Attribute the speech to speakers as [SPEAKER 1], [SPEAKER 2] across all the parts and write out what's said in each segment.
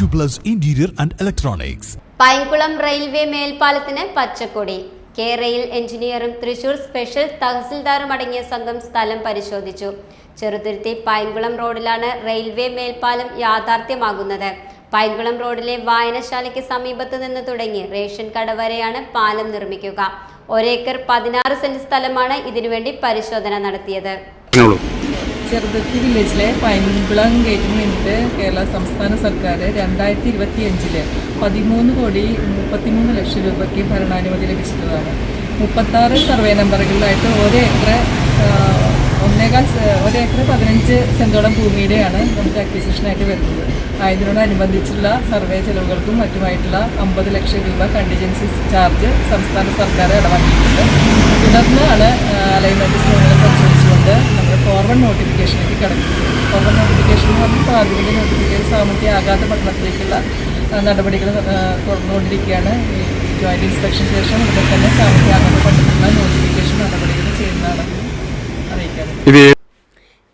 [SPEAKER 1] Acuplus interior and Electronics.
[SPEAKER 2] Painkulam railway മേൽപ്പാലത്തിന് പച്ചക്കൊടി. K rail എഞ്ചിനീയറും Thrissur special തഹസിൽദാറും അടങ്ങിയ സംഘം സ്ഥലം പരിശോധിച്ചു. ചെറുതുരുത്തി പൈൻകുളം റോഡിലാണ് റെയിൽവേ മേൽപ്പാലം യാഥാർത്ഥ്യമാകുന്നത്. പൈൻകുളം റോഡിലെ വായനശാലയ്ക്ക് സമീപത്ത് നിന്ന് തുടങ്ങി റേഷൻ കട വരെയാണ് പാലം നിർമ്മിക്കുക. ഒരേക്കർ പതിനാറ് സെന്റ് സ്ഥലമാണ് ഇതിനുവേണ്ടി പരിശോധന നടത്തിയത്.
[SPEAKER 3] ചെറുതുരുത്തി വില്ലേജിലെ പൈൻകുളം ഗേറ്റിന് വേണ്ടിയിട്ട് കേരള സംസ്ഥാന സർക്കാർ രണ്ടായിരത്തി ഇരുപത്തി അഞ്ചിൽ പതിമൂന്ന് കോടി മുപ്പത്തിമൂന്ന് ലക്ഷം രൂപയ്ക്ക് ഭരണാനുമതി ലഭിച്ചിട്ടുള്ളതാണ്. മുപ്പത്താറ് സർവേ നമ്പറുകളിലായിട്ട് ഒരു ഏക്കർ ഒന്നേകാൽ ഒരേ ഏക്കർ പതിനഞ്ച് സെന്റോളം ഭൂമിയുടെയാണ് നമുക്ക് അക്വിസിഷനായിട്ട് വരുന്നത്. ആയതിനോടനുബന്ധിച്ചുള്ള സർവേ ചെലവുകൾക്കും മറ്റുമായിട്ടുള്ള അമ്പത് ലക്ഷം രൂപ കണ്ടിജൻസി ചാർജ് സംസ്ഥാന സർക്കാർ ഇടവാക്കിയിട്ടുണ്ട് തുടർന്നാണ് അലൈൻമെന്റ് സ്റ്റോണുകൾ നമ്മൾ ഫോർവേഡ് നോട്ടിഫിക്കേഷനിലേക്ക് കിടക്കും. ഫോർവേഡ് നോട്ടിഫിക്കേഷൻ എന്ന് പറഞ്ഞാൽ പ്രാഥമിക നോട്ടിഫിക്കേഷൻ സാമൂഹ്യ ആഘാത പഠനത്തിലേക്കുള്ള നടപടികൾ തുറന്നുകൊണ്ടിരിക്കുകയാണ് തുടർന്നുകൊണ്ടിരിക്കുകയാണ്. ഈ ജോയിന്റ് ഇൻസ്പെക്ഷൻ ശേഷം ഇവിടെ തന്നെ സാമൂഹ്യ ആഘാത പഠനത്തിനുള്ള നോട്ടിഫിക്കേഷൻ നടപടികൾ ചെയ്യുന്നതാണെന്ന് അറിയിക്കാറുണ്ട്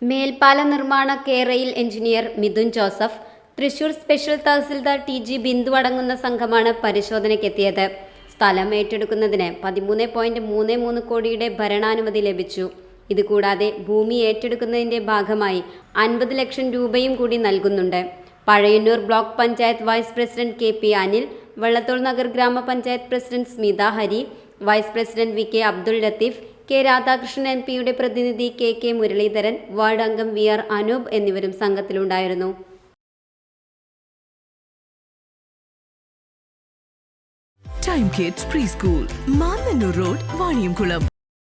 [SPEAKER 2] മേൽപ്പാല നിർമ്മാണ കേരയിൽ engineer Mithun Joseph Thrissur special tahsildar T G Bindu അടങ്ങുന്ന സംഘമാണ് പരിശോധനയ്ക്കെത്തിയത് സ്ഥലം ഏറ്റെടുക്കുന്നതിന് പതിമൂന്ന് പോയിന്റ് മൂന്ന് മൂന്ന് കോടിയുടെ ഭരണാനുമതി ലഭിച്ചു. ഇതുകൂടാതെ ഭൂമി ഏറ്റെടുക്കുന്നതിന്റെ ഭാഗമായി അൻപത് ലക്ഷം രൂപയും കൂടി നൽകുന്നുണ്ട്. Pazhayannur block panchayat vice president K P Anil Vallathol Nagar ഗ്രാമപഞ്ചായത്ത് president Smitha Hari vice president V K Abdul Latheef K Radhakrishnan M പിയുടെ പ്രതിനിധി കെ കെ മുരളീധരൻ വാർഡ് അംഗം വി ആർ അനൂപ് എന്നിവരും സംഘത്തിലുണ്ടായിരുന്നു.
[SPEAKER 4] Time kids pre school Road, Vaniyamkulam